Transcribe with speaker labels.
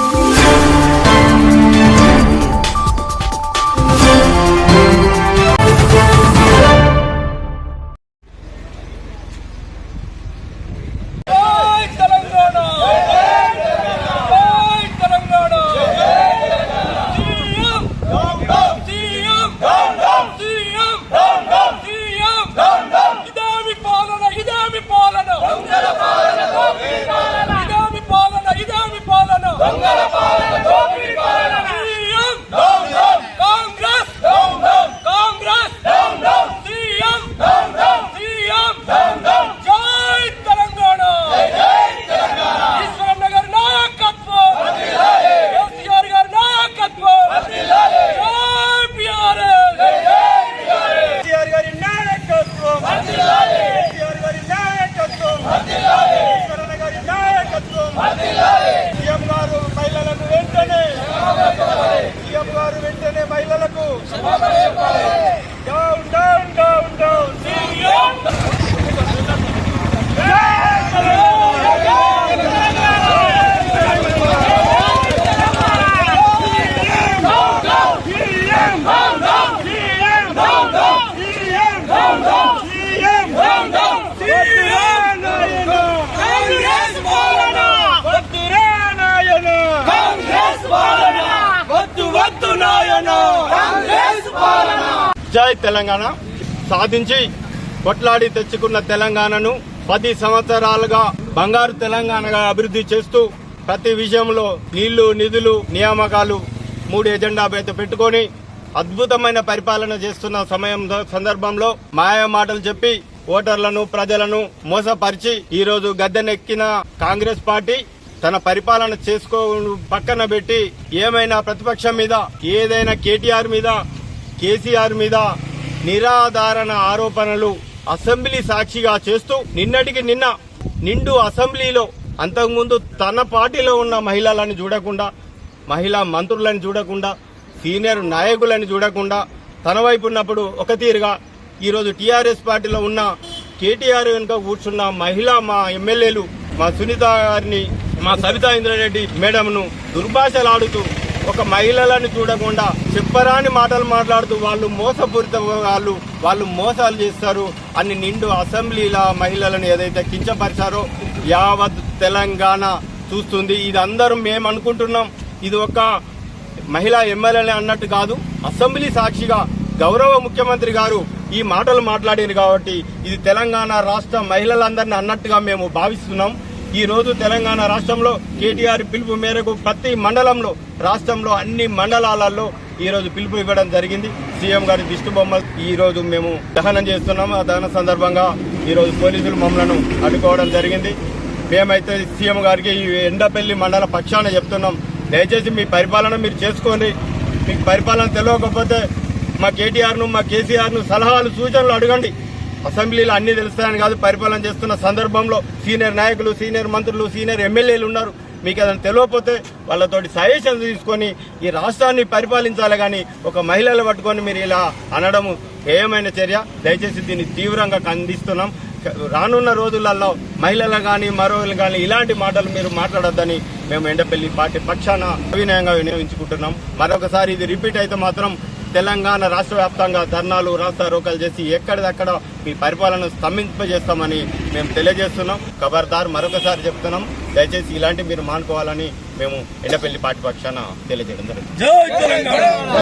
Speaker 1: జై జై తెలంగాణ
Speaker 2: సాధించి కొట్లాడి తెచ్చుకున్న తెలంగాణను పది సంవత్సరాలుగా బంగారు తెలంగాణగా అభివృద్ధి చేస్తూ ప్రతి విషయంలో నీళ్ళు నిధులు నియామకాలు మూడు ఎజెండా పేద పెట్టుకొని అద్భుతమైన పరిపాలన చేస్తున్న సమయం సందర్భంలో మాయ మాటలు చెప్పి ఓటర్లను ప్రజలను మోసపరిచి ఈరోజు గద్దెనెక్కిన కాంగ్రెస్ పార్టీ తన పరిపాలన చేసుకో పక్కన పెట్టి ఏమైనా ప్రతిపక్షం మీద ఏదైనా కేటీఆర్ మీద కేసీఆర్ మీద నిరాధారణ ఆరోపణలు అసెంబ్లీ సాక్షిగా చేస్తూ నిన్నటికి నిన్న నిండు అసెంబ్లీలో అంతకుముందు తన పార్టీలో ఉన్న మహిళలను చూడకుండా మహిళా మంత్రులను చూడకుండా సీనియర్ నాయకులను చూడకుండా తన వైపు ఉన్నప్పుడు ఒక తీరుగా ఈరోజు టీఆర్ఎస్ పార్టీలో ఉన్న కేటీఆర్ వెనుక కూర్చున్న మహిళా మా ఎమ్మెల్యేలు మా సునీత గారిని మా సవితా ఇంద్రారెడ్డి మేడంను దుర్భాషలాడుతూ ఒక మహిళలను చూడకుండా చెప్పరాని మాటలు మాట్లాడుతూ వాళ్ళు మోసపూరిత వాళ్ళు వాళ్ళు మోసాలు చేస్తారు. అని నిండు అసెంబ్లీల మహిళలను ఏదైతే కించపరిచారో యావత్ తెలంగాణ చూస్తుంది. ఇది అందరం మేము అనుకుంటున్నాం. ఇది ఒక మహిళా ఎమ్మెల్యేలే అన్నట్టు కాదు అసెంబ్లీ సాక్షిగా గౌరవ ముఖ్యమంత్రి గారు ఈ మాటలు మాట్లాడారు కాబట్టి ఇది తెలంగాణ రాష్ట్ర మహిళలందరినీ అన్నట్టుగా మేము భావిస్తున్నాం. ఈరోజు తెలంగాణ రాష్ట్రంలో కేటీఆర్ పిలుపు మేరకు ప్రతి మండలంలో రాష్ట్రంలో అన్ని మండలాలలో ఈరోజు పిలుపు ఇవ్వడం జరిగింది. సీఎం గారి దిష్టి బొమ్మ ఈరోజు మేము దహనం చేస్తున్నాము. ఆ దహన సందర్భంగా ఈరోజు పోలీసులు మమ్మలను అడ్డుకోవడం జరిగింది. మేమైతే సీఎం గారికి ఈ ఎండపల్లి మండల పక్షాన చెప్తున్నాం. దయచేసి మీ పరిపాలన మీరు చేసుకోండి. మీకు పరిపాలన తెలియకపోతే మా కేటీఆర్ను మా కేసీఆర్ను సలహాలు సూచనలు అడగండి. అసెంబ్లీలో అన్ని తెలుస్తాయని కాదు పరిపాలన చేస్తున్న సందర్భంలో సీనియర్ నాయకులు సీనియర్ మంత్రులు సీనియర్ ఎమ్మెల్యేలు ఉన్నారు. మీకు ఏదైనా తెలియకపోతే వాళ్ళతోటి సజెషన్ తీసుకొని ఈ రాష్ట్రాన్ని పరిపాలించాలి కానీ ఒక మహిళలు పట్టుకొని మీరు ఇలా అనడము ఏమైనా చర్య? దయచేసి దీన్ని తీవ్రంగా ఖండిస్తున్నాం. రానున్న రోజులలో మహిళలు కానీ మరోలు కానీ ఇలాంటి మాటలు మీరు మాట్లాడొద్దని మేము ఎండపల్లి పార్టీ పక్షాన అవినయంగా వినియోగించుకుంటున్నాం. మరొకసారి ఇది రిపీట్ అయితే మాత్రం తెలంగాణ రాష్ట్ర వ్యాప్తంగా ధర్నాలు రాస్తా రోకలు చేసి ఎక్కడిదక్కడ మీ పరిపాలన స్తంభింపజేస్తామని మేము తెలియజేస్తున్నాం. ఖబర్దార్ మరొకసారి చెప్తున్నాం. దయచేసి ఇలాంటి మీరు మానుకోవాలని మేము ఎండపల్లి పార్టీ పక్షాన తెలియజేయడం జరుగుతుంది